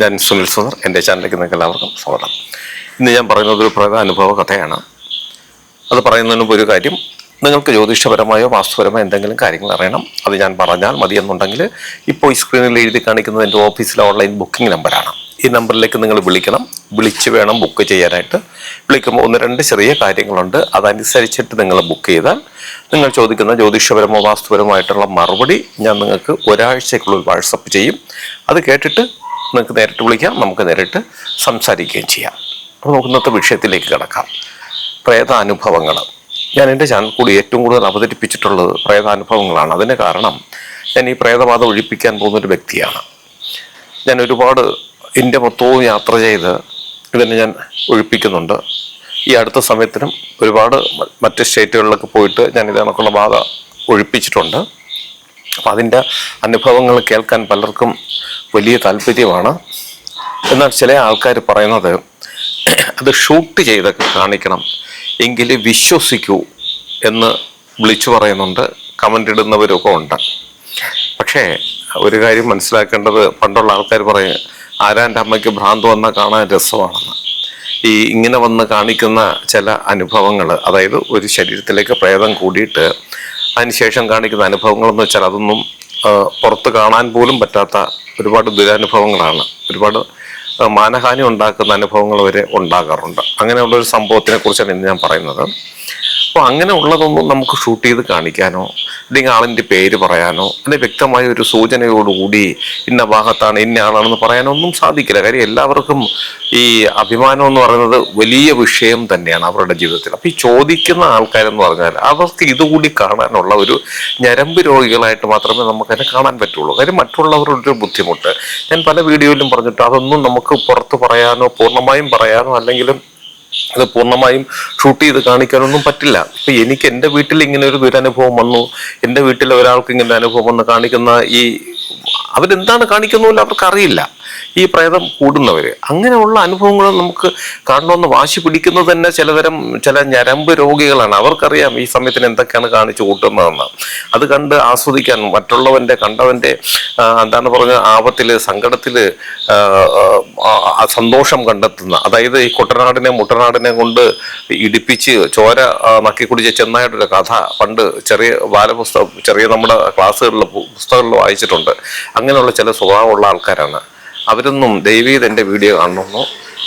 ഞാൻ സുനിൽ സുന്ദർ എന്റെ ചാനലിലേക്ക് നിങ്ങൾക്ക് എല്ലാവർക്കും സ്വാഗതം. ഇന്ന് ഞാൻ പറയുന്നത് ഒരു പ്രേത അനുഭവ കഥയാണ്. അത് പറയുന്നതിന് മുമ്പ് ഒരു കാര്യം നിങ്ങൾക്ക് ജ്യോതിഷപരമായോ വാസ്തുപരമായോ എന്തെങ്കിലും കാര്യങ്ങൾ അറിയണം. അത് ഞാൻ പറഞ്ഞാൽ മതി എന്നുണ്ടെങ്കിൽ ഇപ്പോൾ ഈ സ്ക്രീനിൽ എഴുതി കാണിക്കുന്നത് എന്റെ ഓഫീസിലെ ഓൺലൈൻ ബുക്കിംഗ് നമ്പറാണ് ഈ നമ്പറിലേക്ക് നിങ്ങൾ വിളിക്കണം. വിളിച്ച് വേണം ബുക്ക് ചെയ്യാനായിട്ട്. വിളിക്കുമ്പോൾ ഒന്ന് രണ്ട് ചെറിയ കാര്യങ്ങളുണ്ട്. അതനുസരിച്ചിട്ട് നിങ്ങൾ ബുക്ക് ചെയ്താൽ നിങ്ങൾ ചോദിക്കുന്ന ജ്യോതിഷപരമോ വാസ്തുപരമായിട്ടുള്ള മറുപടി ഞാൻ നിങ്ങൾക്ക് ഒരാഴ്ചക്കുള്ളിൽ വാട്സപ്പ് ചെയ്യും. അത് കേട്ടിട്ട് നിങ്ങൾക്ക് നേരിട്ട് വിളിക്കാം നമുക്ക് നേരിട്ട് സംസാരിക്കുകയും ചെയ്യാം. അപ്പോൾ നമുക്ക് ഇന്നത്തെ വിഷയത്തിലേക്ക് കിടക്കാം. പ്രേതാനുഭവങ്ങൾ ഞാൻ എന്റെ ചാനൽ കൂടി ഏറ്റവും കൂടുതൽ അവതരിപ്പിച്ചിട്ടുള്ളത് പ്രേതാനുഭവങ്ങളാണ്. അതിന് കാരണം ഞാൻ ഈ പ്രേതബാധ ഒഴിപ്പിക്കാൻ പോകുന്നൊരു വ്യക്തിയാണ്. ഞാൻ ഒരുപാട് ഇന്ത്യ മൊത്തവും യാത്ര ചെയ്ത് ഇതിനെ ഞാൻ ഒഴിപ്പിക്കുന്നുണ്ട്. ഈ അടുത്ത സമയത്തിനും ഒരുപാട് മറ്റ് സ്റ്റേറ്റുകളിലൊക്കെ പോയിട്ട് ഞാൻ ഇതേ കണക്കുള്ള ബാധ ഒഴിപ്പിച്ചിട്ടുണ്ട്. അപ്പം അതിന്റെ അനുഭവങ്ങൾ കേൾക്കാൻ പലർക്കും വലിയ താല്പര്യമാണ്. എന്നാൽ ചില ആൾക്കാർ പറയുന്നത് അത് ഷൂട്ട് ചെയ്തൊക്കെ കാണിക്കണം എങ്കിൽ വിശ്വസിക്കൂ എന്ന് വിളിച്ചു പറയുന്നുണ്ട്. കമന്റ് ഇടുന്നവരൊക്കെ ഉണ്ട്. പക്ഷേ ഒരു കാര്യം മനസ്സിലാക്കേണ്ടത് പണ്ടുള്ള ആൾക്കാർ പറയും ആരാന്റെ അമ്മയ്ക്ക് ഭ്രാന്ത് വന്നാൽ കാണാൻ രസമാണെന്ന്. ഈ ഇങ്ങനെ വന്ന് കാണിക്കുന്ന ചില അനുഭവങ്ങൾ അതായത് ഒരു ശരീരത്തിലേക്ക് പ്രേതം കൂടിയിട്ട് അതിനുശേഷം കാണിക്കുന്ന അനുഭവങ്ങളെന്ന് വെച്ചാൽ അതൊന്നും പുറത്ത് കാണാൻ പോലും പറ്റാത്ത ഒരുപാട് ദുരനുഭവങ്ങളാണ്. ഒരുപാട് മാനഹാനി ഉണ്ടാക്കുന്ന അനുഭവങ്ങൾ വരെ ഉണ്ടാകാറുണ്ട്. അങ്ങനെയുള്ള ഒരു സംഭവത്തിനെ കുറിച്ചാണ് ഇന്ന് ഞാൻ പറയുന്നത്. അപ്പോൾ അങ്ങനെ ഉള്ളതൊന്നും നമുക്ക് ഷൂട്ട് ചെയ്ത് കാണിക്കാനോ അല്ലെങ്കിൽ ആളിന്റെ പേര് പറയാനോ അല്ലെങ്കിൽ വ്യക്തമായ ഒരു സൂചനയോടുകൂടി ഇന്ന ഭാഗത്താണ് ഇന്ന ആളാണെന്ന് പറയാനോ ഒന്നും സാധിക്കില്ല. കാര്യം എല്ലാവർക്കും ഈ അഭിമാനം എന്ന് പറയുന്നത് വലിയ വിഷയം തന്നെയാണ് അവരുടെ ജീവിതത്തിൽ. അപ്പോൾ ഈ ചോദിക്കുന്ന ആൾക്കാരെന്ന് പറഞ്ഞാൽ അവർക്ക് ഇതുകൂടി കാണാനുള്ള ഒരു ഞരമ്പ് രോഗികളായിട്ട് മാത്രമേ നമുക്ക് നമുക്കതിനെ കാണാൻ പറ്റുള്ളൂ. കാര്യം മറ്റുള്ളവരുടെ ഒരു ബുദ്ധിമുട്ട്. ഞാൻ പല വീഡിയോയിലും പറഞ്ഞിട്ട് അതൊന്നും നമുക്ക് പുറത്ത് പറയാനോ പൂർണമായും പറയാനോ അല്ലെങ്കിലും അത് പൂർണമായും ഷൂട്ട് ചെയ്ത് കാണിക്കാനൊന്നും പറ്റില്ല. ഇപ്പൊ എനിക്ക് എന്റെ വീട്ടിൽ ഇങ്ങനെ ഒരു ദുരനുഭവം വന്നു. എന്റെ വീട്ടിൽ ഒരാൾക്ക് ഇങ്ങനെ അനുഭവം വന്ന് കാണിക്കുന്ന ഈ അവരെന്താണ് കാണിക്കുന്നില്ല അവർക്ക് അറിയില്ല. ഈ പ്രേതം കൂടുന്നവർ അങ്ങനെയുള്ള അനുഭവങ്ങൾ നമുക്ക് കാണണമെന്ന് വാശി പിടിക്കുന്നത് തന്നെ ചിലതരം ചില ഞരമ്പ് രോഗികളാണ്. അവർക്കറിയാം ഈ സമയത്തിന് എന്തൊക്കെയാണ് കാണിച്ചു കൂട്ടുന്നതെന്ന്. അത് കണ്ട് ആസ്വദിക്കാൻ മറ്റുള്ളവന്റെ കണ്ടവന്റെ എന്താണ് പറഞ്ഞ ആപത്തിൽ സങ്കടത്തിൽ സന്തോഷം കണ്ടെത്തുന്ന. അതായത് ഈ കുട്ടനാടിനെ മുട്ടനാടിനെ കൊണ്ട് ഇടിപ്പിച്ച് ചോര നക്കി കുടിച്ച ചെന്നായിട്ടൊരു കഥ പണ്ട് ചെറിയ ബാലപുസ്തകം ചെറിയ നമ്മുടെ ക്ലാസ്സുകളിൽ പുസ്തകങ്ങളിൽ വായിച്ചിട്ടുണ്ട്. അങ്ങനെയുള്ള ചില സ്വഭാവമുള്ള ആൾക്കാരാണ്. അവരൊന്നും ദൈവീത എന്റെ വീഡിയോ കാണണമെന്നോ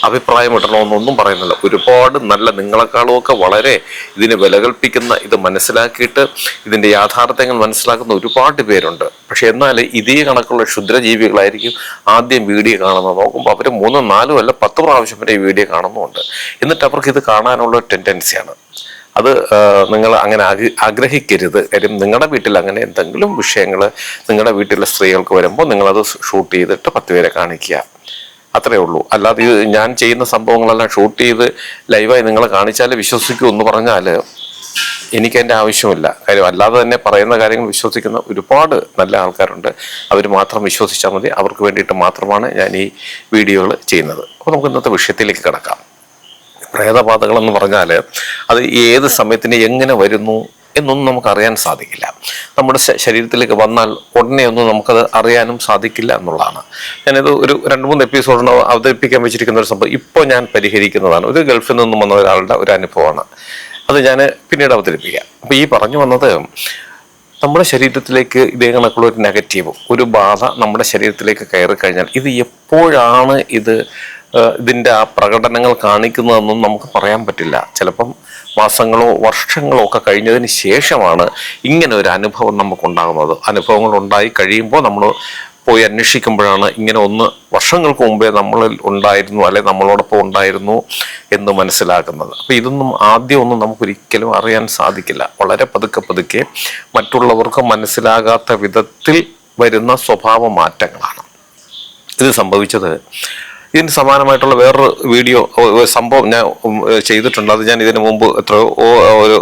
അഭിപ്രായം ഇടണമെന്നൊന്നും പറയുന്നില്ല. ഒരുപാട് നല്ല നിങ്ങളെക്കാളും ഒക്കെ വളരെ ഇതിനെ വിലകൽപ്പിക്കുന്ന ഇത് മനസ്സിലാക്കിയിട്ട് ഇതിന്റെ യാഥാർത്ഥ്യങ്ങൾ മനസ്സിലാക്കുന്ന ഒരുപാട് പേരുണ്ട്. പക്ഷെ എന്നാൽ ഇതേ കണക്കുള്ള ക്ഷുദ്രജീവികളായിരിക്കും ആദ്യം വീഡിയോ കാണുന്നത്. നോക്കുമ്പോൾ അവർ മൂന്നോ നാലോ അല്ല പത്ത് പ്രാവശ്യം വരെ ഈ വീഡിയോ കാണുന്നുമുണ്ട്. എന്നിട്ട് അവർക്ക് ഇത് കാണാനുള്ള ടെൻഡൻസിയാണ് അത് നിങ്ങൾ അങ്ങനെ ആഗ്ര- ആഗ്രഹിക്കരുത്. കാര്യം നിങ്ങളുടെ വീട്ടിൽ അങ്ങനെ എന്തെങ്കിലും വിഷയങ്ങൾ നിങ്ങളുടെ വീട്ടിലെ സ്ത്രീകൾക്ക് വരുമ്പോൾ നിങ്ങളത് ഷൂട്ട് ചെയ്തിട്ട് പത്ത് പേരെ കാണിക്കുക. അത്രേ ഉള്ളൂ. അല്ലാതെ ഇത് ഞാൻ ചെയ്യുന്ന സംഭവങ്ങളെല്ലാം ഷൂട്ട് ചെയ്ത് ലൈവായി നിങ്ങളെ കാണിച്ചാൽ വിശ്വസിക്കൂ എന്ന് പറഞ്ഞാൽ എനിക്ക് എന്റെ ആവശ്യമില്ല. കാര്യം അല്ലാതെ തന്നെ പറയുന്ന കാര്യങ്ങൾ വിശ്വസിക്കുന്ന ഒരുപാട് നല്ല ആൾക്കാരുണ്ട്. അവർ മാത്രം വിശ്വസിച്ചാൽ മതി. അവർക്ക് വേണ്ടിയിട്ട് മാത്രമാണ് ഞാൻ ഈ വീഡിയോകൾ ചെയ്യുന്നത്. അപ്പോൾ നമുക്ക് ഇന്നത്തെ വിഷയത്തിലേക്ക് കിടക്കാം. പ്രേതബാധകളെന്ന് പറഞ്ഞാൽ അത് ഏത് സമയത്തിന് എങ്ങനെ വരുന്നു എന്നൊന്നും നമുക്ക് അറിയാൻ സാധിക്കില്ല. നമ്മുടെ ശരീരത്തിലേക്ക് വന്നാൽ ഉടനെ ഒന്നും നമുക്കത് അറിയാനും സാധിക്കില്ല എന്നുള്ളതാണ്. ഞാനിത് ഒരു രണ്ട് മൂന്ന് എപ്പിസോഡിന് അവതരിപ്പിക്കാൻ വെച്ചിരിക്കുന്ന ഒരു സംഭവം ഇപ്പോൾ ഞാൻ പരിഹരിക്കുന്നതാണ്. ഒരു ഗൾഫിൽ നിന്നും വന്ന ഒരാളുടെ ഒരു അനുഭവമാണ്. അത് ഞാൻ പിന്നീട് അവതരിപ്പിക്കാം. അപ്പോൾ ഈ പറഞ്ഞു വന്നത് നമ്മുടെ ശരീരത്തിലേക്ക് ഇതേ കണക്കുള്ള ഒരു നെഗറ്റീവ് ഒരു ബാധ നമ്മുടെ ശരീരത്തിലേക്ക് കയറി കഴിഞ്ഞാൽ ഇത് എപ്പോഴാണ് ഇത് ഇതിന്റെ ആ പ്രകടനങ്ങൾ കാണിക്കുന്നതെന്നും നമുക്ക് പറയാൻ പറ്റില്ല. ചിലപ്പം മാസങ്ങളോ വർഷങ്ങളോ ഒക്കെ കഴിഞ്ഞതിന് ശേഷമാണ് ഇങ്ങനെ ഒരു അനുഭവം നമുക്കുണ്ടാകുന്നത്. അനുഭവങ്ങൾ ഉണ്ടായി കഴിയുമ്പോൾ നമ്മൾ പോയി അന്വേഷിക്കുമ്പോഴാണ് ഇങ്ങനെ ഒന്ന് വർഷങ്ങൾക്ക് മുമ്പേ നമ്മളിൽ ഉണ്ടായിരുന്നു അല്ലെ നമ്മളോടൊപ്പം ഉണ്ടായിരുന്നു എന്ന് മനസ്സിലാക്കുന്നത് അപ്പം ഇതൊന്നും ആദ്യം ഒന്നും നമുക്കൊരിക്കലും അറിയാൻ സാധിക്കില്ല. വളരെ പതുക്കെ പതുക്കെ മറ്റുള്ളവർക്ക് മനസ്സിലാകാത്ത വിധത്തിൽ വരുന്ന സ്വഭാവ മാറ്റങ്ങളാണ്. ഇത് സംഭവിച്ചത് ഇതിന് സമാനമായിട്ടുള്ള വേറൊരു വീഡിയോ സംഭവം ഞാൻ ചെയ്തിട്ടുണ്ട്. അത് ഞാൻ ഇതിനു മുമ്പ് എത്രയോ ഒരു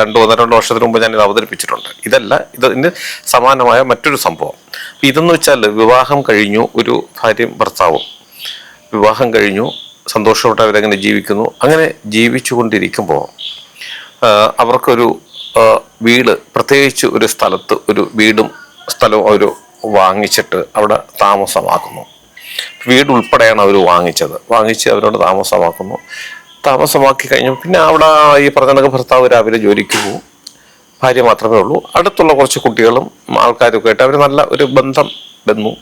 രണ്ടു രണ്ട് ഒന്ന് രണ്ട് വർഷത്തിന് മുമ്പ് ഞാൻ ഇത് അവതരിപ്പിച്ചിട്ടുണ്ട്. ഇതല്ല ഇതിന് സമാനമായ മറ്റൊരു സംഭവം. ഇതെന്ന് വെച്ചാൽ വിവാഹം കഴിഞ്ഞു ഒരു ഭാര്യയും ഭർത്താവും. വിവാഹം കഴിഞ്ഞു സന്തോഷപ്പെട്ട് അവരങ്ങനെ ജീവിക്കുന്നു. അങ്ങനെ ജീവിച്ചുകൊണ്ടിരിക്കുമ്പോൾ അവർക്കൊരു വീട് പ്രത്യേകിച്ച് ഒരു സ്ഥലത്ത് ഒരു വീടും സ്ഥലവും അവർ വാങ്ങിച്ചിട്ട് അവിടെ താമസമാക്കുന്നു. വീട് ഉൾപ്പെടെയാണ് അവർ വാങ്ങിച്ചത്. വാങ്ങിച്ച് അവരോട് താമസമാക്കുന്നു. താമസമാക്കി കഴിഞ്ഞു പിന്നെ അവിടെ ഈ പറഞ്ഞ ഭർത്താവ് രാവിലെ ജോലിക്ക് പോകും ഭാര്യ മാത്രമേ ഉള്ളൂ. അടുത്തുള്ള കുറച്ച് കുട്ടികളും ആൾക്കാരൊക്കെ ആയിട്ട് അവർ നല്ല ഒരു ബന്ധം വന്നു.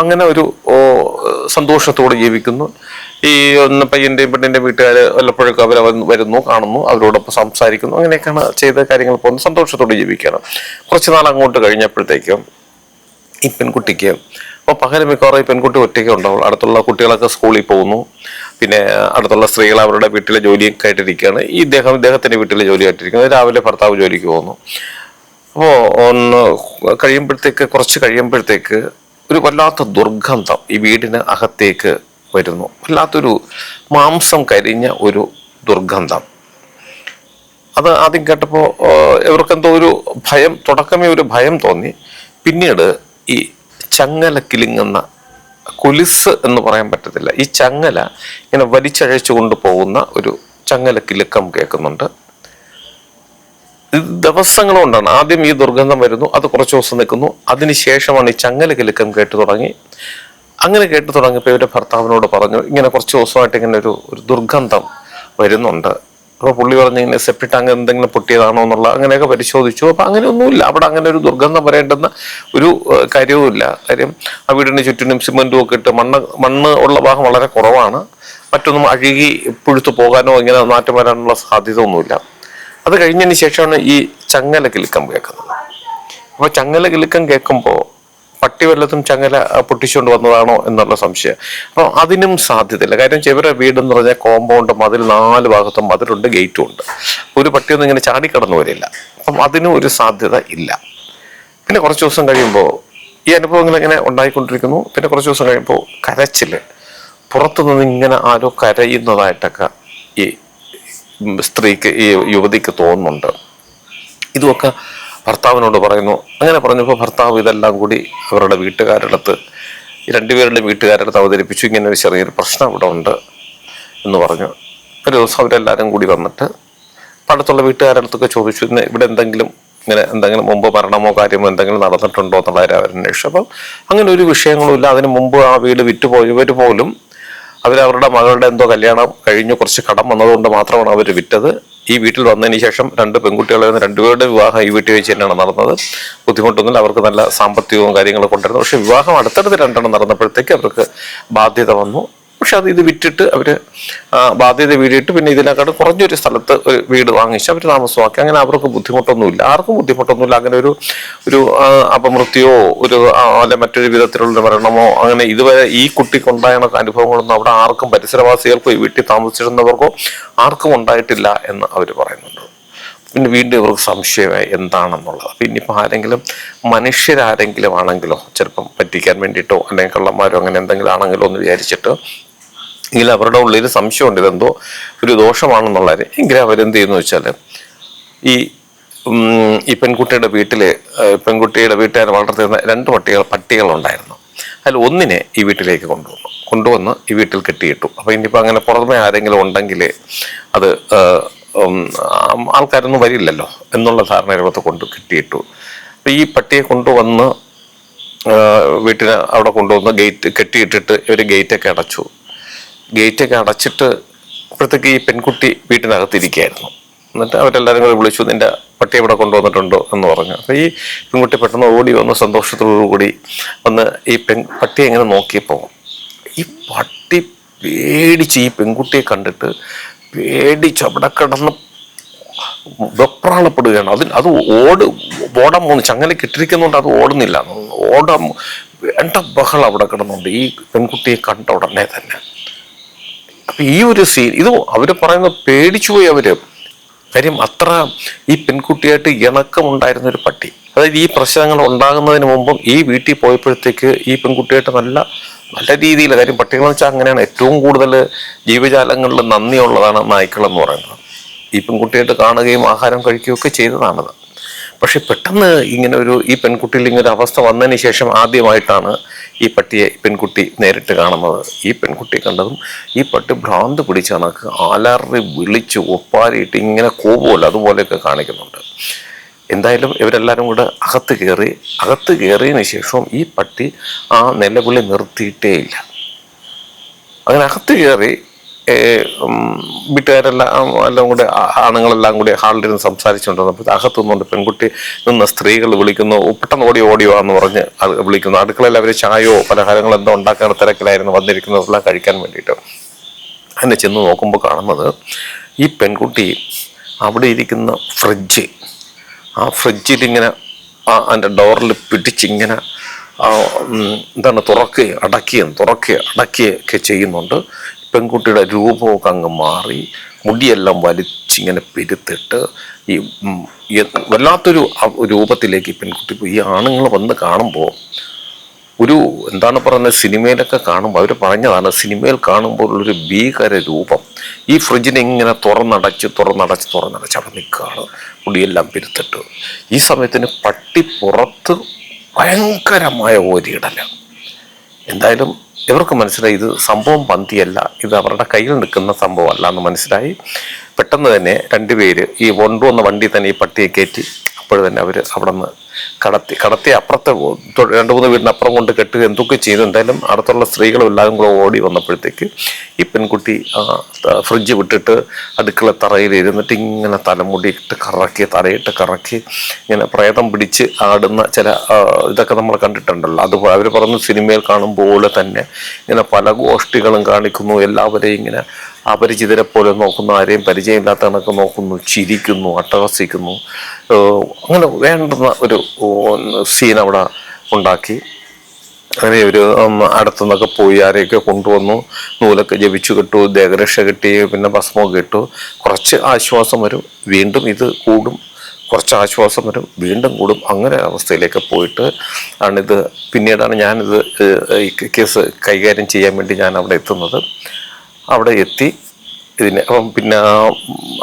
അങ്ങനെ ഒരു സന്തോഷത്തോടെ ജീവിക്കുന്നു. ഈ ഒന്ന് പയ്യന്റെയും പെണ്ണിന്റെയും വീട്ടുകാർ വല്ലപ്പോഴൊക്കെ അവർ വരുന്നു കാണുന്നു അവരോടൊപ്പം സംസാരിക്കുന്നു. അങ്ങനെയൊക്കെയാണ് ചെയ്ത കാര്യങ്ങൾ പോകുന്നത്. സന്തോഷത്തോടെ ജീവിക്കുകയാണ്. കുറച്ച് നാൾ അങ്ങോട്ട് കഴിഞ്ഞപ്പോഴത്തേക്കും ഈ പെൺകുട്ടിക്ക് അപ്പോൾ പകരം മിക്കവാറും ഈ പെൺകുട്ടി ഒറ്റയ്ക്ക് ഉണ്ടാവും. അടുത്തുള്ള കുട്ടികളൊക്കെ സ്കൂളിൽ പോകുന്നു. പിന്നെ അടുത്തുള്ള സ്ത്രീകൾ അവരുടെ വീട്ടിലെ ജോലിയൊക്കെ ആയിട്ടിരിക്കുകയാണ്. ഈ ഇദ്ദേഹം ഇദ്ദേഹത്തിന്റെ വീട്ടിലെ ജോലി ആയിട്ടിരിക്കുന്നത് രാവിലെ ഭർത്താവ് ജോലിക്ക് പോകുന്നു. അപ്പോൾ ഒന്ന് കഴിയുമ്പോഴത്തേക്ക് കുറച്ച് കഴിയുമ്പോഴത്തേക്ക് ഒരു വല്ലാത്ത ദുർഗന്ധം ഈ വീടിന് അകത്തേക്ക് വരുന്നു. വല്ലാത്തൊരു മാംസം കരിഞ്ഞ ഒരു ദുർഗന്ധം. അത് ആദ്യം കേട്ടപ്പോൾ ഇവർക്കെന്തോ ഒരു ഭയം തുടക്കമേ ഒരു ഭയം തോന്നി. പിന്നീട് ഈ ചങ്ങല കിലുങ്ങുന്ന കുലിസ് എന്ന് പറയാൻ പറ്റത്തില്ല. ഈ ചങ്ങല ഇങ്ങനെ വലിച്ചഴച്ചു കൊണ്ടുപോകുന്ന ഒരു ചങ്ങല കിലുക്കം കേൾക്കുന്നുണ്ട്. ഇത് ആദ്യം ഈ ദുർഗന്ധം വരുന്നു അത് കുറച്ച് ദിവസം നിൽക്കുന്നു. അതിനുശേഷമാണ് ഈ ചങ്ങല കിലുക്കം കേട്ടു തുടങ്ങി. അങ്ങനെ കേട്ടു തുടങ്ങിയപ്പോൾ ഇവരുടെ ഭർത്താവിനോട് പറഞ്ഞു ഇങ്ങനെ കുറച്ച് ദിവസമായിട്ട് ഇങ്ങനെ ഒരു ഒരു ദുർഗന്ധം വരുന്നുണ്ട്. അപ്പോൾ പുള്ളി പറഞ്ഞു ഇങ്ങനെ സെപ്റ്റി ടാങ്ക് എന്തെങ്കിലും പൊട്ടിയതാണോ എന്നുള്ള അങ്ങനെയൊക്കെ പരിശോധിച്ചു. അപ്പോൾ അങ്ങനെ ഒന്നുമില്ല. അവിടെ അങ്ങനെ ഒരു ദുർഗന്ധം വരേണ്ടെന്ന ഒരു കാര്യവുമില്ല. കാര്യം ആ വീടിന് ചുറ്റിനും സിമെന്റും ഒക്കെ ഇട്ട് മണ്ണ് മണ്ണ് ഉള്ള ഭാഗം വളരെ കുറവാണ്. മറ്റൊന്നും അഴുകി പുഴുത്തു പോകാനോ ഇങ്ങനെ മാറ്റം വരാനുള്ള സാധ്യത ഒന്നുമില്ല അത് കഴിഞ്ഞതിന് ശേഷമാണ് ഈ ചങ്ങല കിലുക്കം കേൾക്കുന്നത്. അപ്പോൾ ചങ്ങല കിലുക്കം കേൾക്കുമ്പോൾ പട്ടി വല്ലതും ചങ്ങല പൊട്ടിച്ചുകൊണ്ട് വന്നതാണോ എന്നുള്ള സംശയം. അപ്പോൾ അതിനും സാധ്യതയില്ല. കാര്യം ഇവരുടെ വീടെന്ന് പറഞ്ഞാൽ കോമ്പൗണ്ട് മതിൽ നാല് ഭാഗത്തും മതിലുണ്ട് ഗേറ്റും ഉണ്ട്. ഒരു പട്ടിയൊന്നും ഇങ്ങനെ ചാടിക്കടന്നു വരില്ല. അപ്പം അതിനും ഒരു സാധ്യത ഇല്ല. പിന്നെ കുറച്ച് ദിവസം കഴിയുമ്പോൾ ഈ അനുഭവങ്ങൾ ഇങ്ങനെ ഉണ്ടായിക്കൊണ്ടിരിക്കുന്നു. പിന്നെ കുറച്ച് ദിവസം കഴിയുമ്പോൾ കരച്ചിൽ പുറത്തുനിന്ന് ഇങ്ങനെ ആരോ കരയുന്നതായിട്ടൊക്കെ ഈ സ്ത്രീക്ക് ഈ യുവതിക്ക് തോന്നുന്നുണ്ട്. ഇതുമൊക്കെ ഭർത്താവിനോട് പറയുന്നു. അങ്ങനെ പറഞ്ഞപ്പോൾ ഭർത്താവ് ഇതെല്ലാം കൂടി അവരുടെ വീട്ടുകാരുടെ അടുത്ത് ഈ രണ്ടുപേരുടെ വീട്ടുകാരുടെ അടുത്ത് അവതരിപ്പിച്ചു. ഇങ്ങനെ ഒരു ചെറിയൊരു പ്രശ്നം ഇവിടെ ഉണ്ട് എന്ന് പറഞ്ഞു. ഒരു ദിവസം അവരെല്ലാവരും കൂടി വന്നിട്ട് അടുത്തുള്ള വീട്ടുകാരുടെ അടുത്തൊക്കെ ചോദിച്ചു ഇവിടെ എന്തെങ്കിലും ഇങ്ങനെ എന്തെങ്കിലും മുമ്പ് മരണമോ കാര്യമോ എന്തെങ്കിലും നടന്നിട്ടുണ്ടോ എന്നുള്ള കാര്യം അന്വേഷിച്ചു. അപ്പം അങ്ങനെ ഒരു വിഷയങ്ങളുമില്ല അതിന് മുമ്പ് ആ വീട് വിറ്റുപോയവർ പോലും അവരവരുടെ മകളുടെ എന്തോ കല്യാണം കഴിഞ്ഞ് കുറച്ച് കടം വന്നതുകൊണ്ട് മാത്രമാണ് അവർ വിറ്റത്. ഈ വീട്ടിൽ വന്നതിന് ശേഷം രണ്ട് പെൺകുട്ടികളായിരുന്ന രണ്ടുപേരുടെ വിവാഹം ഈ വീട്ടിൽ വെച്ച് തന്നെയാണ് നടന്നത്. ബുദ്ധിമുട്ടൊന്നുമില്ല അവർക്ക് നല്ല സാമ്പത്തികവും കാര്യങ്ങളൊക്കെ ഉണ്ടായിരുന്നു. പക്ഷെ വിവാഹം അടുത്തടുത്ത് രണ്ടെണ്ണം നടന്നപ്പോഴത്തേക്ക് അവർക്ക് ബാധ്യത വന്നു. പക്ഷെ അത് ഇത് വിറ്റിട്ട് അവർ ബാധ്യത വീടിയിട്ട് പിന്നെ ഇതിനെക്കാട്ട് കുറഞ്ഞൊരു സ്ഥലത്ത് ഒരു വീട് വാങ്ങിച്ച് അവർ താമസമാക്കി. അങ്ങനെ അവർക്ക് ബുദ്ധിമുട്ടൊന്നുമില്ല. ആർക്കും ബുദ്ധിമുട്ടൊന്നുമില്ല. അങ്ങനെ ഒരു ഒരു അപമൃത്യോ ഒരു അല്ലെ മറ്റൊരു വിധത്തിലുള്ള മരണമോ അങ്ങനെ ഇതുവരെ ഈ കുട്ടിക്ക് ഉണ്ടായ അനുഭവങ്ങളൊന്നും അവിടെ ആർക്കും പരിസരവാസികൾക്കോ ഈ വീട്ടിൽ താമസിച്ചിരുന്നവർക്കോ ആർക്കും ഉണ്ടായിട്ടില്ല എന്ന് അവർ പറയുന്നുണ്ട്. പിന്നെ വീണ്ടും ഇവർക്ക് സംശയമായി എന്താണെന്നുള്ളത്. അപ്പം ഇനിയിപ്പോൾ ആരെങ്കിലും മനുഷ്യരാരെങ്കിലും ആണെങ്കിലോ ചിലപ്പം പറ്റിക്കാൻ വേണ്ടിയിട്ടോ അല്ലെങ്കിൽ കള്ളന്മാരോ അങ്ങനെ എന്തെങ്കിലും ആണെങ്കിലോ എന്ന് വിചാരിച്ചിട്ട് എങ്കിൽ അവരുടെ ഉള്ളിൽ സംശയമുണ്ട്. ഇതെന്തോ ഒരു ദോഷമാണെന്നുള്ളത് എങ്കിൽ അവരെന്ത് ചെയ്യുന്നു വെച്ചാൽ ഈ ഈ പെൺകുട്ടിയുടെ വീട്ടിൽ പെൺകുട്ടിയുടെ വീട്ടുകാർ വളർത്തുന്ന രണ്ട് പട്ടികൾ പട്ടികളുണ്ടായിരുന്നു. അതിൽ ഒന്നിനെ ഈ വീട്ടിലേക്ക് കൊണ്ടുവന്നു. കൊണ്ടുവന്ന് ഈ വീട്ടിൽ കെട്ടിയിട്ടു. അപ്പോൾ ഇനിയിപ്പോൾ അങ്ങനെ പുറമെ ആരെങ്കിലും ഉണ്ടെങ്കിൽ അത് ആൾക്കാരൊന്നും വരില്ലല്ലോ എന്നുള്ള ധാരണയിലത്ത് കൊണ്ട് കെട്ടിയിട്ടു. അപ്പോൾ ഈ പട്ടിയെ കൊണ്ടുവന്ന് വീട്ടിന് അവിടെ കൊണ്ടുവന്ന് ഗേറ്റ് കെട്ടിയിട്ടിട്ട് ഇവർ ഗേറ്റൊക്കെ അടച്ചു. ഗേറ്റൊക്കെ അടച്ചിട്ട് അപ്പോഴത്തേക്ക് ഈ പെൺകുട്ടി വീട്ടിനകത്തിരിക്കുകയായിരുന്നു. എന്നിട്ട് അവരെല്ലാവരും കൂടി വിളിച്ചു നിന്റെ പട്ടി ഇവിടെ കൊണ്ടുവന്നിട്ടുണ്ടോ? എന്ന് പറഞ്ഞു. അപ്പോൾ ഈ പെൺകുട്ടി പെട്ടെന്ന് ഓടി വന്ന് സന്തോഷത്തോടു കൂടി വന്ന് ഈ പെൺ പട്ടിയെ ഇങ്ങനെ നോക്കിയപ്പോൾ ഈ പട്ടി പേടിച്ച് ഈ പെൺകുട്ടിയെ കണ്ടിട്ട് പേടിച്ച് അവിടെ കിടന്ന് വെപ്രാളപ്പെടുകയാണ്. അതിന് അത് ഓട് ഓടാൻ പോകുന്നു. ചങ്ങല കിട്ടിരിക്കുന്നുണ്ട് അത് ഓടുന്നില്ല. ഓടാൻ വേണ്ട ബഹളം അവിടെ കിടന്നുണ്ട്. ഈ പെൺകുട്ടിയെ കണ്ട ഉടനെ തന്നെ ഈ ഒരു സീൻ ഇത് അവർ പറയുന്നത് പേടിച്ചുപോയി അവർ. കാര്യം അത്ര ഈ പെൺകുട്ടിയായിട്ട് ഇണക്കമുണ്ടായിരുന്ന ഒരു പട്ടി. അതായത് ഈ പ്രശ്നങ്ങൾ ഉണ്ടാകുന്നതിന് മുമ്പും ഈ വീട്ടിൽ പോയപ്പോഴത്തേക്ക് ഈ പെൺകുട്ടിയായിട്ട് നല്ല നല്ല രീതിയിൽ കാര്യം പട്ടികളെന്ന് വെച്ചാൽ അങ്ങനെയാണ് ഏറ്റവും കൂടുതൽ ജീവജാലങ്ങളിൽ നന്ദിയുള്ളതാണ് നായ്ക്കളെന്ന് പറയുന്നത്. ഈ പെൺകുട്ടിയായിട്ട് കാണുകയും ആഹാരം കഴിക്കുകയൊക്കെ ചെയ്തതാണത്. പക്ഷെ പെട്ടെന്ന് ഇങ്ങനെ ഒരു ഈ പെൺകുട്ടിയിൽ ഇങ്ങനെ അവസ്ഥ വന്നതിന് ശേഷം ആദ്യമായിട്ടാണ് ഈ പട്ടിയെ പെൺകുട്ടി നേരിട്ട് കാണുന്നത്. ഈ പെൺകുട്ടി കണ്ടതും ഈ പട്ടി ഭ്രാന്ത് പിടിച്ച കണക്ക് ആലാറി വിളിച്ച് ഒപ്പാരിയിട്ട് ഇങ്ങനെ കോപോലെ അതുപോലെയൊക്കെ കാണിക്കുന്നുണ്ട്. എന്തായാലും ഇവരെല്ലാവരും കൂടെ അകത്ത് കയറി അകത്ത് കയറിയതിന് ശേഷവും ഈ പട്ടി ആ നിലവിളി നിർത്തിയിട്ടേ ഇല്ല അങ്ങനെ അകത്ത് കയറി വീട്ടുകാരെല്ലാം എല്ലാം കൂടെ ആണുങ്ങളെല്ലാം കൂടി ഹാളിലിരുന്ന് സംസാരിച്ചുകൊണ്ടിരുന്നപ്പോൾ അകത്തു നിന്നുകൊണ്ട് പെൺകുട്ടി നിന്ന് സ്ത്രീകൾ വിളിക്കുന്നു പെട്ടെന്ന് ഓടി ഓടിയോ എന്ന് പറഞ്ഞ് വിളിക്കുന്നു. അടുക്കളയിൽ അവർ ചായയോ പലഹാരങ്ങളോ എന്തോ ഉണ്ടാക്കാൻ തിരക്കിലായിരുന്നു വന്നിരിക്കുന്നതെല്ലാം കഴിക്കാൻ വേണ്ടിയിട്ട്. അങ്ങനെ ചെന്ന് നോക്കുമ്പോൾ കാണുന്നത് ഈ പെൺകുട്ടി അവിടെ ഇരിക്കുന്ന ഫ്രിഡ്ജ് ആ ആ അതിന്റെ ഡോറിൽ പിടിച്ചിങ്ങനെ എന്താണ് തുറക്കുകയും അടക്കുകയും തുറക്കുകയും അടക്കുകയൊക്കെ ചെയ്യുന്നുണ്ട്. പെൺകുട്ടിയുടെ രൂപമൊക്കെ അങ്ങ് മാറി മുടിയെല്ലാം വലിച്ചിങ്ങനെ പെരുത്തിട്ട് ഈ വല്ലാത്തൊരു രൂപത്തിലേക്ക് പെൺകുട്ടി. ഈ ആണുങ്ങൾ വന്ന് കാണുമ്പോൾ ഒരു എന്താണ് പറയുന്നത് സിനിമയിലൊക്കെ കാണുമ്പോൾ അവർ പറഞ്ഞതാണ് സിനിമയിൽ കാണുമ്പോൾ ഉള്ളൊരു ഭീകര രൂപം. ഈ ഫ്രിഡ്ജിനെ ഇങ്ങനെ തുറന്നടച്ച് തുറന്നടച്ച് തുറന്നടച്ച് അവിടെ നിൽക്കുകയാണ് മുടിയെല്ലാം പെരുത്തിട്ട്. ഈ സമയത്തിന് പട്ടി പുറത്ത് ഭയങ്കരമായ ഓരിയിടല എന്തായാലും ഇവർക്ക് മനസ്സിലായി ഇത് സംഭവം പന്തിയല്ല ഇത് അവരുടെ കയ്യിൽ നിൽക്കുന്ന സംഭവമല്ല എന്ന് മനസ്സിലായി. പെട്ടെന്ന് തന്നെ രണ്ടുപേര് ഈ കൊണ്ടുവന്ന വണ്ടി തന്നെ ഈ പട്ടിയെ കയറ്റി. അപ്പോൾ തന്നെ അവർ അവിടെ നിന്ന് കടത്തി കടത്തി അപ്പുറത്തെ രണ്ട് മൂന്ന് വീടിന് അപ്പുറം കൊണ്ട് കെട്ടുക എന്തൊക്കെ ചെയ്തു. എന്തായാലും അടുത്തുള്ള സ്ത്രീകളും എല്ലാവരും കൂടെ ഓടി വന്നപ്പോഴത്തേക്ക് ഈ പെൺകുട്ടി ഫ്രിഡ്ജ് വിട്ടിട്ട് അടുക്കള തറയിൽ ഇരുന്നിട്ട് ഇങ്ങനെ തലമുടിയിട്ട് കറക്കി തറയിട്ട് കറക്കി ഇങ്ങനെ പ്രേതം പിടിച്ച് ആടുന്ന ചില ഇതൊക്കെ നമ്മൾ കണ്ടിട്ടുണ്ടല്ലോ. അത് അവർ പറഞ്ഞു സിനിമയിൽ കാണും പോലെ തന്നെ ഇങ്ങനെ പല ഗോഷ്ഠികളും കാണിക്കുന്നു. എല്ലാവരെയും ഇങ്ങനെ അപരിചിതരെ പോലെ നോക്കുന്നു ആരെയും പരിചയമില്ലാത്ത കണക്ക് നോക്കുന്നു ചിരിക്കുന്നു അട്ടഹസിക്കുന്നു. അങ്ങനെ വേണ്ടുന്ന ഒരു സീൻ അവിടെ ഉണ്ടാക്കി. അങ്ങനെ ഒരു അടുത്തു അടുത്തുനിന്നൊക്കെ പോയി ആരെയൊക്കെ കൊണ്ടുവന്നു നൂലൊക്കെ ജപിച്ചു കിട്ടു ദേഹരക്ഷ കിട്ടി പിന്നെ ഭസ്മമൊക്കെ കിട്ടു കുറച്ച് ആശ്വാസം വരും വീണ്ടും ഇത് കൂടും. കുറച്ച് ആശ്വാസം വരും വീണ്ടും കൂടും. അങ്ങനെ അവസ്ഥയിലേക്ക് പോയിട്ട് ആണിത് പിന്നീടാണ് ഞാനിത് ഈ കേസ് കൈകാര്യം ചെയ്യാൻ വേണ്ടി ഞാൻ അവിടെ എത്തുന്നത്. അവിടെ എത്തി. ഇതിന് അപ്പം പിന്നെ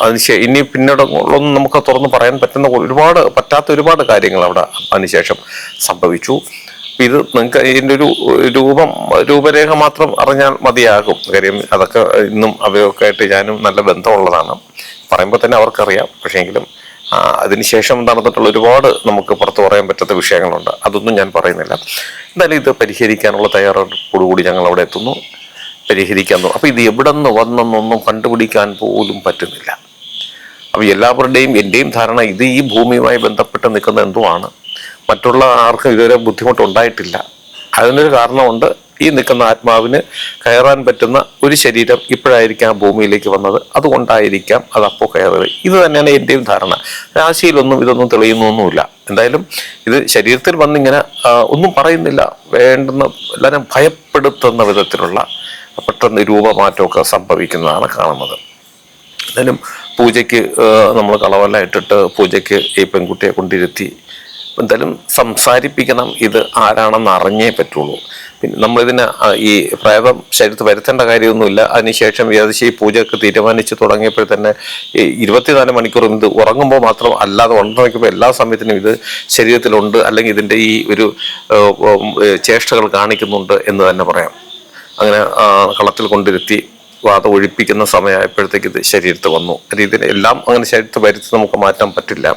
അതിനുശേഷം ഇനി പിന്നീടുള്ളൊന്നും നമുക്ക് തുറന്ന് പറയാൻ പറ്റുന്ന ഒരുപാട് പറ്റാത്ത ഒരുപാട് കാര്യങ്ങൾ അവിടെ അതിനുശേഷം സംഭവിച്ചു. ഇത് നിങ്ങൾക്ക് ഇതിന്റെ ഒരു രൂപം രൂപരേഖ മാത്രം അറിഞ്ഞാൽ മതിയാകും. കാര്യം അതൊക്കെ ഇന്നും അവയൊക്കെ ആയിട്ട് ഞാനും നല്ല ബന്ധമുള്ളതാണ്. പറയുമ്പോൾ തന്നെ അവർക്കറിയാം. പക്ഷേങ്കിലും അതിനുശേഷം നടന്നിട്ടുള്ള ഒരുപാട് നമുക്ക് പുറത്തു പറയാൻ പറ്റാത്ത വിഷയങ്ങളുണ്ട്. അതൊന്നും ഞാൻ പറയുന്നില്ല. എന്തായാലും ഇത് പരിഹരിക്കാനുള്ള തയ്യാറെടുപ്പോടുകൂടി ഞങ്ങൾ അവിടെ എത്തുന്നു. പരിഹരിക്കാൻ തോന്നും അപ്പൊ ഇത് എവിടെ നിന്ന് വന്നെന്നൊന്നും കണ്ടുപിടിക്കാൻ പോലും പറ്റുന്നില്ല. അപ്പോൾ എല്ലാവരുടെയും എന്റെയും ധാരണ ഇത് ഈ ഭൂമിയുമായി ബന്ധപ്പെട്ട് നിൽക്കുന്ന എന്തോ ആണ് മറ്റുള്ള ആർക്കും ഇതുവരെ ബുദ്ധിമുട്ടുണ്ടായിട്ടില്ല. അതിനൊരു കാരണമുണ്ട്. ഈ നിൽക്കുന്ന ആത്മാവിന് കയറാൻ പറ്റുന്ന ഒരു ശരീരം ഇപ്പോഴായിരിക്കാം ഭൂമിയിലേക്ക് വന്നത്. അതുകൊണ്ടായിരിക്കാം അത് അപ്പോൾ ഇത് തന്നെയാണ് എന്റെയും ധാരണ. രാശിയിലൊന്നും ഇതൊന്നും തെളിയുന്നൊന്നുമില്ല. എന്തായാലും ഇത് ശരീരത്തിൽ വന്നിങ്ങനെ ഒന്നും പറയുന്നില്ല. വേണ്ടുന്ന എല്ലാവരും ഭയപ്പെടുത്തുന്ന വിധത്തിലുള്ള പെട്ടെന്ന് രൂപമാറ്റമൊക്കെ സംഭവിക്കുന്നതാണ് കാണുന്നത്. എന്തായാലും പൂജയ്ക്ക് നമ്മൾ കളവെല്ലാം ഇട്ടിട്ട് പൂജയ്ക്ക് ഈ പെൺകുട്ടിയെ കൊണ്ടിരുത്തി എന്തായാലും സംസാരിപ്പിക്കണം ഇത് ആരാണെന്ന് അറിഞ്ഞേ പറ്റുള്ളൂ. പിന്നെ നമ്മളിതിന് ഈ പ്രേതം ശരീരത്ത് വരുത്തേണ്ട കാര്യമൊന്നുമില്ല. അതിനുശേഷം ഏകദേശം ഈ പൂജയൊക്കെ തീരുമാനിച്ച് തുടങ്ങിയപ്പോൾ തന്നെ ഈ ഇരുപത്തിനാല് മണിക്കൂറും ഇത് ഉറങ്ങുമ്പോൾ മാത്രം അല്ലാതെ ഉണർന്നിരിക്കുമ്പോൾ എല്ലാ സമയത്തിനും ഇത് ശരീരത്തിലുണ്ട്. അല്ലെങ്കിൽ ഇതിന്റെ ഈ ഒരു ചേഷ്ടകൾ കാണിക്കുന്നുണ്ട് എന്ന് തന്നെ പറയാം. അങ്ങനെ കളത്തിൽ കൊണ്ടിരുത്തി വാത ഒഴിപ്പിക്കുന്ന സമയമായപ്പോഴത്തേക്ക് ഇത് ശരീരത്ത് വന്നു. ഇതിന് എല്ലാം അങ്ങനെ ശരീരത്ത് വരുത്തി നമുക്ക് മാറ്റാൻ പറ്റില്ല.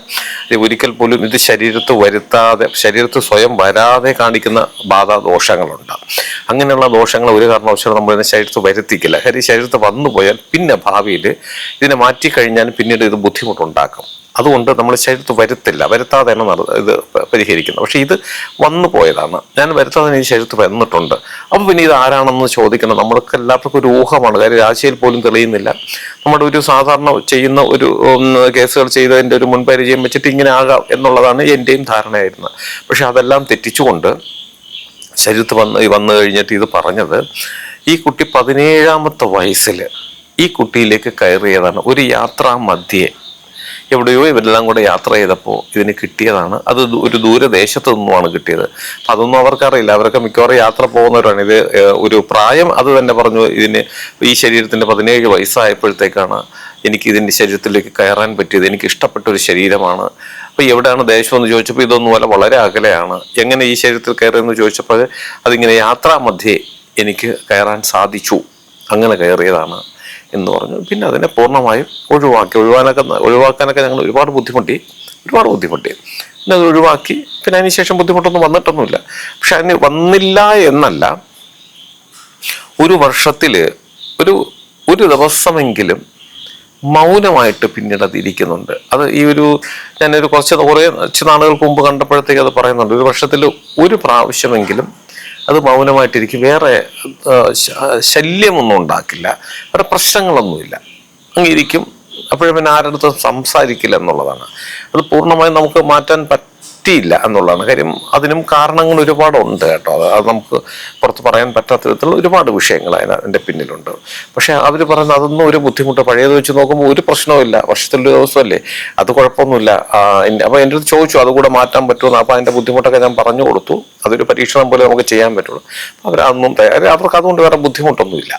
ഒരിക്കൽ പോലും ഇത് ശരീരത്ത് വരുത്താതെ ശരീരത്ത് സ്വയം വരാതെ കാണിക്കുന്ന ബാധ ദോഷങ്ങളുണ്ട് അങ്ങനെയുള്ള ദോഷങ്ങൾ ഒരു കാരണവശാലും നമ്മൾ ഇതിനെ ശരീരത്ത് വരുത്തിക്കില്ല. കാര്യം ശരീരത്ത് വന്നു പോയാൽ പിന്നെ ഭാവിയിൽ ഇതിനെ മാറ്റിക്കഴിഞ്ഞാൽ പിന്നീട് ഇത് ബുദ്ധിമുട്ടുണ്ടാക്കും. അതുകൊണ്ട് നമ്മൾ ശരീരത്ത് വരുത്തില്ല. വരുത്താതെയാണ് ഇത് പരിഹരിക്കുന്നത് പക്ഷെ ഇത് വന്നു പോയതാണ്. ഞാൻ വരുത്താതെ ഈ ശരീരത്ത് വന്നിട്ടുണ്ട്. അപ്പോൾ പിന്നെ ഇത് ആരാണെന്ന് ചോദിക്കണം. നമ്മൾക്ക് എല്ലാവർക്കും ഒരു ഊഹമാണ്. കാര്യം രാശിയിൽ പോലും തെളിയുന്നില്ല. നമ്മുടെ ഒരു സാധാരണ ചെയ്യുന്ന ഒരു കേസുകൾ ചെയ്തതിന്റെ ഒരു മുൻപരിചയം വെച്ചിട്ട് ഇങ്ങനെ ആകാം എന്നുള്ളതാണ് എന്റെയും ധാരണയായിരുന്നത് പക്ഷെ അതെല്ലാം തെറ്റിച്ചുകൊണ്ട് ശരീരത്ത് വന്ന് വന്നു കഴിഞ്ഞിട്ട് ഇത് പറഞ്ഞത് ഈ കുട്ടി പതിനേഴാമത്തെ വയസ്സിൽ ഈ കുട്ടിയിലേക്ക് കയറിയതാണ്. ഒരു യാത്രാ മധ്യേ എവിടെയോ ഇവരെല്ലാം കൂടെ യാത്ര ചെയ്തപ്പോൾ ഇതിന് കിട്ടിയതാണ്. അത് ഒരു ദൂരദേശത്ത് നിന്നുമാണ് കിട്ടിയത്. അതൊന്നും അവർക്കറിയില്ല. അവരൊക്കെ മിക്കവാറും യാത്ര പോകുന്നവരാണ്. ഇത് ഒരു പ്രായം അത് തന്നെ പറഞ്ഞു ഇതിന് ഈ ശരീരത്തിന്റെ പതിനേഴ് വയസ്സായപ്പോഴത്തേക്കാണ് എനിക്ക് ഇതിന്റെ ശരീരത്തിലേക്ക് കയറാൻ പറ്റിയത്. എനിക്ക് ഇഷ്ടപ്പെട്ട ഒരു ശരീരമാണ്. അപ്പോൾ എവിടെയാണ് ദേശം എന്ന് ചോദിച്ചപ്പോൾ ഇതൊന്നും അല്ല വളരെ അകലെയാണ്. എങ്ങനെ ഈ ശരീരത്തിൽ കയറിയെന്ന് ചോദിച്ചപ്പോൾ അതിങ്ങനെ യാത്രാമധ്യേ എനിക്ക് കയറാൻ സാധിച്ചു. അങ്ങനെ കയറിയതാണ്. എന്ന് പറഞ്ഞു. പിന്നെ അതിനെ പൂർണമായും ഒഴിവാക്കി. ഒഴിവാനൊക്കെ ഒഴിവാക്കാനൊക്കെ ഞങ്ങൾ ഒരുപാട് ബുദ്ധിമുട്ടി. ഒരുപാട് ബുദ്ധിമുട്ടി. പിന്നെ അത് ഒഴിവാക്കി. പിന്നെ അതിന് ശേഷം ബുദ്ധിമുട്ടൊന്നും വന്നിട്ടൊന്നുമില്ല. പക്ഷെ അതിന് വന്നില്ല എന്നല്ല. ഒരു വർഷത്തിൽ ഒരു ഒരു ദിവസമെങ്കിലും മൗനമായിട്ട് പിന്നീട് അത് ഇരിക്കുന്നുണ്ട്. അത് ഈ ഒരു ഞാനൊരു കുറച്ച് കുറേ കുറച്ച് നാളുകൾക്ക് മുമ്പ് കണ്ടപ്പോഴത്തേക്ക് അത് പറയുന്നുണ്ട്. ഒരു വർഷത്തിൽ ഒരു പ്രാവശ്യമെങ്കിലും അത് മൗനമായിട്ടിരിക്കും. വേറെ ശല്യമൊന്നും ഉണ്ടാക്കില്ല. വേറെ പ്രശ്നങ്ങളൊന്നുമില്ല. അങ്ങിരിക്കും അപ്പോഴും പിന്നെ ആരുടെ സംസാരിക്കില്ല എന്നുള്ളതാണ്. അത് പൂർണമായും നമുക്ക് മാറ്റാൻ പറ്റിയില്ല എന്നുള്ളതാണ് കാര്യം. അതിനും കാരണങ്ങൾ ഒരുപാടുണ്ട് കേട്ടോ. അത് അത് നമുക്ക് പുറത്ത് പറയാൻ പറ്റാത്ത വിധത്തിലുള്ള ഒരുപാട് വിഷയങ്ങൾ അതിന് അതിന്റെ പിന്നിലുണ്ട്. പക്ഷേ അവർ പറയുന്നത് അതൊന്നും ഒരു ബുദ്ധിമുട്ട് പഴയത് വെച്ച് നോക്കുമ്പോൾ ഒരു പ്രശ്നവുമില്ല വർഷത്തിലൊരു ദിവസമല്ലേ? അത് കുഴപ്പമൊന്നുമില്ല. അപ്പോൾ എന്റെ അടുത്ത് ചോദിച്ചു അതുകൂടെ മാറ്റാൻ പറ്റുമെന്ന്. അപ്പോൾ അതിന്റെ ബുദ്ധിമുട്ടൊക്കെ ഞാൻ പറഞ്ഞു കൊടുത്തു. അതൊരു പരീക്ഷണം പോലെ നമുക്ക് ചെയ്യാൻ പറ്റുള്ളൂ. അപ്പോൾ അവരതൊന്നും തയ്യാറ് അവർക്ക് അതുകൊണ്ട് വേറെ ബുദ്ധിമുട്ടൊന്നുമില്ല.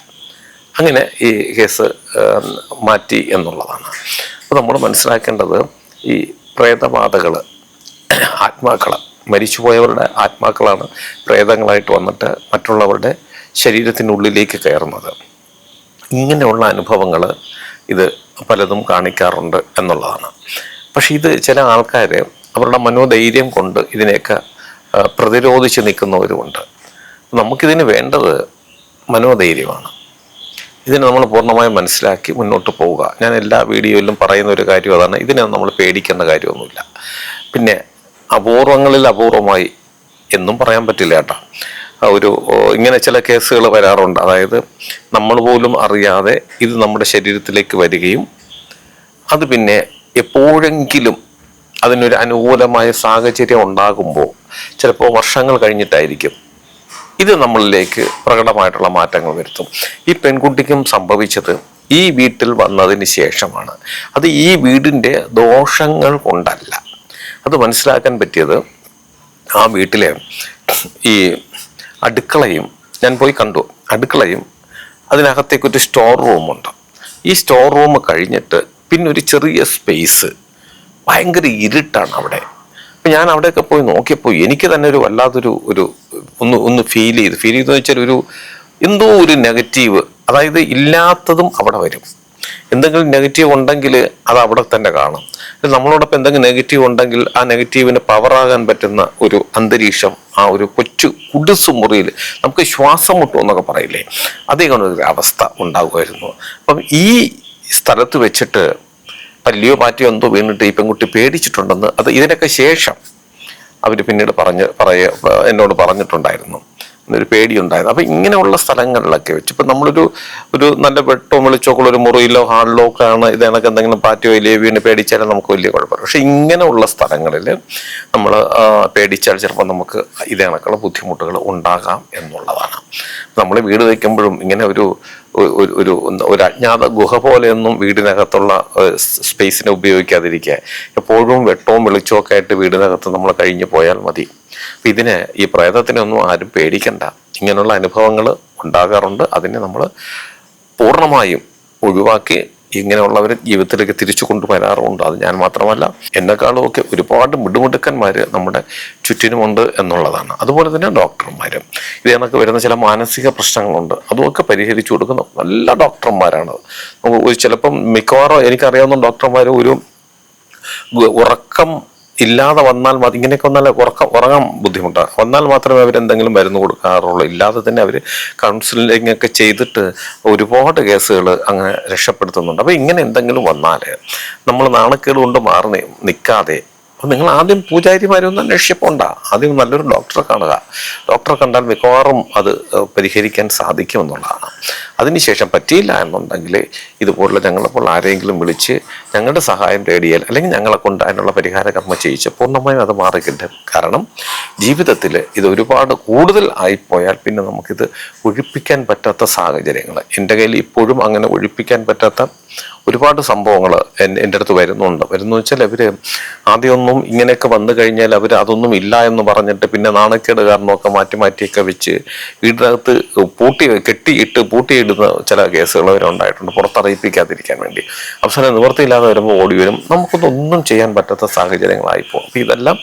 അങ്ങനെ ഈ കേസ് മാറ്റി എന്നുള്ളതാണ്. അപ്പോൾ നമ്മൾ മനസ്സിലാക്കേണ്ടത് ഈ പ്രേതബാധകൾ ആത്മാക്കൾ മരിച്ചുപോയവരുടെ ആത്മാക്കളാണ് പ്രേതങ്ങളായിട്ട് വന്നിട്ട് മറ്റുള്ളവരുടെ ശരീരത്തിനുള്ളിലേക്ക് കയറുന്നത്. ഇങ്ങനെയുള്ള അനുഭവങ്ങൾ ഇത് പലതും കാണിക്കാറുണ്ട് എന്നുള്ളതാണ്. പക്ഷേ ഇത് ചില ആൾക്കാർ അവരുടെ മനോധൈര്യം കൊണ്ട് ഇതിനെയൊക്കെ പ്രതിരോധിച്ച് നിൽക്കുന്നവരുമുണ്ട്. നമുക്കിതിന് വേണ്ടത് മനോധൈര്യമാണ്. ഇതിനെ നമ്മൾ പൂർണമായും മനസ്സിലാക്കി മുന്നോട്ട് പോവുക. ഞാൻ എല്ലാ വീഡിയോയിലും പറയുന്ന ഒരു കാര്യം അതാണ്. ഇതിനെ നമ്മൾ പേടിക്കേണ്ട കാര്യമൊന്നുമില്ല. പിന്നെ അപൂർവങ്ങളിൽ അപൂർവമായി എന്നും പറയാൻ പറ്റില്ല കേട്ടോ. ഒരു ഇങ്ങനെ ചില കേസുകൾ വരാറുണ്ട്. അതായത് നമ്മൾ പോലും അറിയാതെ ഇത് നമ്മുടെ ശരീരത്തിലേക്ക് വരികയും അത് പിന്നെ എപ്പോഴെങ്കിലും അതിനൊരു അനുകൂലമായ സാഹചര്യം ഉണ്ടാകുമ്പോൾ ചിലപ്പോൾ വർഷങ്ങൾ കഴിഞ്ഞിട്ടായിരിക്കും ഇത് നമ്മളിലേക്ക് പ്രകടമായിട്ടുള്ള മാറ്റങ്ങൾ വരുത്തും. ഈ പെൺകുട്ടിക്കും സംഭവിച്ചത് ഈ വീട്ടിൽ വന്നതിന് ശേഷമാണ്. അത് ഈ വീടിന്റെ ദോഷങ്ങൾ കൊണ്ടല്ല. അത് മനസ്സിലാക്കാൻ പറ്റിയത് ആ വീട്ടിലെ ഈ അടുക്കളയും ഞാൻ പോയി കണ്ടു. അടുക്കളയും അതിനകത്തേക്ക് ഒരു സ്റ്റോർ റൂമുണ്ട് ഈ സ്റ്റോർ റൂം കഴിഞ്ഞിട്ട് പിന്നെ ഒരു ചെറിയ സ്പേസ് ഭയങ്കര ഇരുട്ടാണ് അവിടെ. അപ്പം ഞാൻ അവിടെയൊക്കെ പോയി നോക്കിയപ്പോൾ എനിക്ക് തന്നെ ഒരു വല്ലാത്തൊരു ഒരു ഒന്ന് ഒന്ന് ഫീൽ ചെയ്ത്. ഫീൽ ചെയ്തെന്ന് വെച്ചാൽ ഒരു എന്തോ ഒരു നെഗറ്റീവ് അതായത് ഇല്ലാത്തതും അവിടെ വരും. എന്തെങ്കിലും നെഗറ്റീവ് ഉണ്ടെങ്കിൽ അത് അവിടെ തന്നെ കാണും. നമ്മളോടൊപ്പം എന്തെങ്കിലും നെഗറ്റീവ് ഉണ്ടെങ്കിൽ ആ നെഗറ്റീവിന് പവറാകാൻ പറ്റുന്ന ഒരു അന്തരീക്ഷം ആ ഒരു കൊച്ചു കുടിസു മുറിയിൽ നമുക്ക് ശ്വാസം മുട്ടും എന്നൊക്കെ പറയില്ലേ? അതേ ഒരു അവസ്ഥ ഉണ്ടാകുമായിരുന്നു അപ്പം ഈ സ്ഥലത്ത് വെച്ചിട്ട് പല്ലിയോ മാറ്റിയോ എന്തോ വീണിട്ട് ഈ പെൺകുട്ടി പേടിച്ചിട്ടുണ്ടെന്ന് അത് ഇതിനൊക്കെ ശേഷം അവർ പിന്നീട് പറഞ്ഞ് പറയ എന്നോട് പറഞ്ഞിട്ടുണ്ടായിരുന്നു. ഒരു പേടിയുണ്ടായത് അപ്പം ഇങ്ങനെയുള്ള സ്ഥലങ്ങളിലൊക്കെ വെച്ച് ഇപ്പം നമ്മളൊരു ഒരു നല്ല വെട്ടോ വെളിച്ചോക്കുള്ള ഒരു മുറിയിലോ ഹാളിലോ ഒക്കെ ആണ് ഇത് കണക്ക് എന്തെങ്കിലും പാറ്റിയോ ഇല്ലയോ വീണ് പേടിച്ചാലും നമുക്ക് വലിയ കുഴപ്പമില്ല പക്ഷെ ഇങ്ങനെയുള്ള സ്ഥലങ്ങളിൽ നമ്മൾ പേടിച്ചാൽ ചിലപ്പോൾ നമുക്ക് ഇതേണക്കുള്ള ബുദ്ധിമുട്ടുകൾ ഉണ്ടാകാം എന്നുള്ളതാണ്. നമ്മൾ വീട് വയ്ക്കുമ്പോഴും ഇങ്ങനെ ഒരു ഒരു- ഒരു അജ്ഞാത ഗുഹ പോലെയൊന്നും വീടിനകത്തുള്ള സ്പേസിനെ ഉപയോഗിക്കാതിരിക്കുക. എപ്പോഴും വെട്ടവും വെളിച്ചവും ഒക്കെ ആയിട്ട് വീടിനകത്ത് നമ്മൾ കഴിഞ്ഞു പോയാൽ മതി. അപ്പം ഇതിന് ഈ പ്രേതത്തിനൊന്നും ആരും പേടിക്കണ്ട. ഇങ്ങനെയുള്ള അനുഭവങ്ങൾ ഉണ്ടാകാറുണ്ട്. അതിനെ നമ്മൾ പൂർണമായും ഒഴിവാക്കി ഇങ്ങനെയുള്ളവർ ജീവിതത്തിലേക്ക് തിരിച്ചു കൊണ്ടുവരാറുണ്ട്. അത് ഞാൻ മാത്രമല്ല എന്നെക്കാളും ഒക്കെ ഒരുപാട് മിടുമിടുക്കന്മാർ നമ്മുടെ ചുറ്റിനുമുണ്ട് എന്നുള്ളതാണ്. അതുപോലെ തന്നെ ഡോക്ടർമാരും. ഇത് കണക്ക് വരുന്ന ചില മാനസിക പ്രശ്നങ്ങളുണ്ട്. അതുമൊക്കെ പരിഹരിച്ചു കൊടുക്കുന്ന നല്ല ഡോക്ടർമാരാണ്. ഒരു ചിലപ്പം മിക്കവാറും എനിക്കറിയാവുന്ന ഡോക്ടർമാർ ഒരു ഉറക്കം ഇല്ലാതെ വന്നാൽ മതി. ഇങ്ങനെയൊക്കെ വന്നാൽ ഉറക്കം ഉറങ്ങാൻ ബുദ്ധിമുട്ടാണ്. വന്നാൽ മാത്രമേ അവർ എന്തെങ്കിലും മരുന്ന് കൊടുക്കാറുള്ളൂ. ഇല്ലാതെ തന്നെ അവർ കൗൺസിലിംഗ് ഒക്കെ ചെയ്തിട്ട് ഒരുപാട് കേസുകൾ അങ്ങനെ രക്ഷപ്പെടുത്തുന്നുണ്ട്. അപ്പോൾ ഇങ്ങനെ എന്തെങ്കിലും വന്നാൽ നമ്മൾ നാണക്കേട് കൊണ്ട് മാറി നിൽക്കാതെ അപ്പം നിങ്ങൾ ആദ്യം പൂജാരിമാരൊന്നും അന്വേഷിച്ചപ്പോണ്ട. ആദ്യം നല്ലൊരു ഡോക്ടറെ കാണുക. ഡോക്ടറെ കണ്ടാൽ മിക്കവാറും അത് പരിഹരിക്കാൻ സാധിക്കുമെന്നുള്ളതാണ്. അതിനുശേഷം പറ്റിയില്ല എന്നുണ്ടെങ്കിൽ ഇതുപോലുള്ള ഞങ്ങളപ്പോൾ ആരെങ്കിലും വിളിച്ച് ഞങ്ങളുടെ സഹായം തേടിയാൽ അല്ലെങ്കിൽ ഞങ്ങളെ കൊണ്ട് അതിനുള്ള പരിഹാര കർമ്മം ചെയ്യിച്ച് പൂർണമായും അത് മാറിക്കിട്ടും കാരണം ജീവിതത്തിൽ ഇത് ഒരുപാട് കൂടുതൽ ആയിപ്പോയാൽ പിന്നെ നമുക്കിത് ഒഴിപ്പിക്കാൻ പറ്റാത്ത സാഹചര്യങ്ങൾ. എന്റെ കയ്യിൽ ഇപ്പോഴും അങ്ങനെ ഒഴിപ്പിക്കാൻ പറ്റാത്ത ഒരുപാട് സംഭവങ്ങൾ എന്റെ അടുത്ത് വരുന്നുണ്ട്. വരുന്നു വെച്ചാൽ അവർ ആദ്യമൊന്നും ഇങ്ങനെയൊക്കെ വന്നു കഴിഞ്ഞാൽ അവർ അതൊന്നും ഇല്ല എന്ന് പറഞ്ഞിട്ട് പിന്നെ നാണക്കേട് കാരണമൊക്കെ മാറ്റി മാറ്റിയൊക്കെ വെച്ച് വീടിനകത്ത് പൂട്ടി കെട്ടിയിട്ട് പൂട്ടിയിടുന്ന ചില കേസുകൾ അവരുണ്ടായിട്ടുണ്ട്. പുറത്തറിയിപ്പിക്കാതിരിക്കാൻ വേണ്ടി. അവസാനം നിവൃത്തിയില്ലാതെ വരുമ്പോൾ ഓടി വരും. നമുക്കൊന്നും ചെയ്യാൻ പറ്റാത്ത സാഹചര്യങ്ങളായി പോകും. അപ്പം ഇതെല്ലാം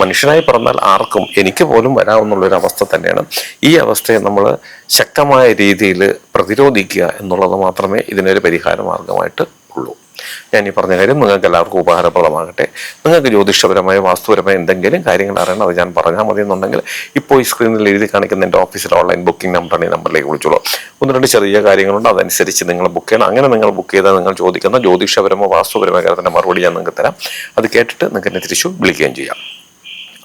മനുഷ്യനായി പറഞ്ഞാൽ ആർക്കും എനിക്ക് പോലും വരാമെന്നുള്ളൊരു അവസ്ഥ തന്നെയാണ്. ഈ അവസ്ഥയെ നമ്മൾ ശക്തമായ രീതിയിൽ പ്രതിരോധിക്കുക എന്നുള്ളത് മാത്രമേ ഇതിനൊരു പരിഹാര മാർഗമായിട്ട് ഉള്ളൂ. ഞാൻ ഈ പറഞ്ഞ കാര്യം നിങ്ങൾക്ക് എല്ലാവർക്കും ഉപകാരപ്രദമാകട്ടെ. നിങ്ങൾക്ക് ജ്യോതിഷപരമായ വാസ്തുപരമായ എന്തെങ്കിലും കാര്യങ്ങൾ അറിയണം അത് ഞാൻ പറഞ്ഞാൽ മതി എന്നുണ്ടെങ്കിൽ ഇപ്പോൾ ഈ സ്ക്രീനിൽ എഴുതി കാണിക്കുന്ന എന്റെ ഓഫീസിലെ ഓൺലൈൻ ബുക്കിംഗ് നമ്പറാണ് ഈ നമ്പറിലേക്ക് വിളിച്ചോളൂ. ഒന്ന് രണ്ട് ചെറിയ കാര്യങ്ങളുണ്ട് അതനുസരിച്ച് നിങ്ങൾ ബുക്ക് ചെയ്യണം. അങ്ങനെ നിങ്ങൾ ബുക്ക് ചെയ്താൽ നിങ്ങൾ ചോദിക്കുന്ന ജ്യോതിഷപരമോ വാസ്തുപരമോ കാര്യത്തിന്റെ മറുപടി ഞാൻ നിങ്ങൾക്ക് തരാം. അത് കേട്ടിട്ട് നിങ്ങൾക്ക് എന്നെ തിരിച്ചു വിളിക്കുകയും ചെയ്യാം.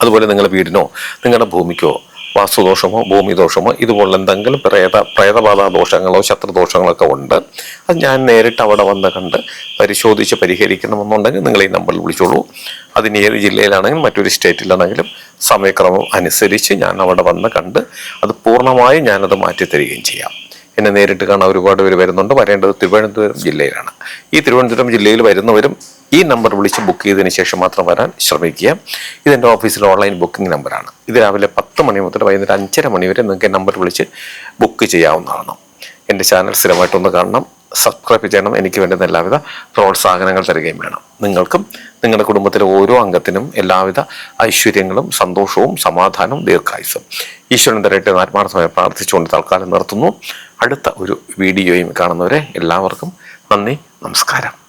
അതുപോലെ നിങ്ങളുടെ വീടിനോ നിങ്ങളുടെ ഭൂമിക്കോ വാസ്തുദോഷമോ ഭൂമിദോഷമോ ഇതുപോലുള്ള എന്തെങ്കിലും പ്രേത പ്രേതബാധ ദോഷങ്ങളോ ശത്രുദോഷങ്ങളോ ഒക്കെ ഉണ്ട്. അത് ഞാൻ നേരിട്ട് അവിടെ വന്ന് കണ്ട് പരിശോധിച്ച് പരിഹരിക്കണമെന്നുണ്ടെങ്കിൽ നിങ്ങൾ ഈ നമ്പറിൽ വിളിച്ചോളൂ. അതിന് ഏത് ജില്ലയിലാണെങ്കിലും മറ്റൊരു സ്റ്റേറ്റിലാണെങ്കിലും സമയക്രമം അനുസരിച്ച് ഞാൻ അവിടെ വന്ന് കണ്ട് അത് പൂർണമായും ഞാനത് മാറ്റിത്തരികയും ചെയ്യാം. എന്നെ നേരിട്ട് കാണാൻ ഒരുപാട് പേര് വരുന്നുണ്ട്. വരേണ്ടത് തിരുവനന്തപുരം ജില്ലയിലാണ്. ഈ തിരുവനന്തപുരം ജില്ലയിൽ വരുന്നവരും ഈ നമ്പർ വിളിച്ച് ബുക്ക് ചെയ്തതിന് ശേഷം മാത്രം വരാൻ ശ്രമിക്കുക. ഇതെന്റെ ഓഫീസിലെ ഓൺലൈൻ ബുക്കിംഗ് നമ്പറാണ് ഇത് രാവിലെ പത്ത് മണി മുതൽ വൈകുന്നേരം അഞ്ചര മണി വരെ നിങ്ങൾക്ക് നമ്പർ വിളിച്ച് ബുക്ക് ചെയ്യാവുന്നതാണ്. എന്റെ ചാനൽ സ്ഥിരമായിട്ടൊന്ന് കാണണം സബ്സ്ക്രൈബ് ചെയ്യണം എനിക്ക് വേണ്ടുന്ന എല്ലാവിധ പ്രോത്സാഹനങ്ങൾ തരികയും വേണം. നിങ്ങൾക്കും നിങ്ങളുടെ കുടുംബത്തിലെ ഓരോ അംഗത്തിനും എല്ലാവിധ ഐശ്വര്യങ്ങളും സന്തോഷവും സമാധാനവും ദീർഘായുസും ഈശ്വരൻ തരട്ടെ ആത്മാർത്ഥമായി പ്രാർത്ഥിച്ചുകൊണ്ട് തൽക്കാലം നിർത്തുന്നു. അടുത്ത ഒരു വീഡിയോയും കാണുന്നവരെ എല്ലാവർക്കും നന്ദി നമസ്കാരം.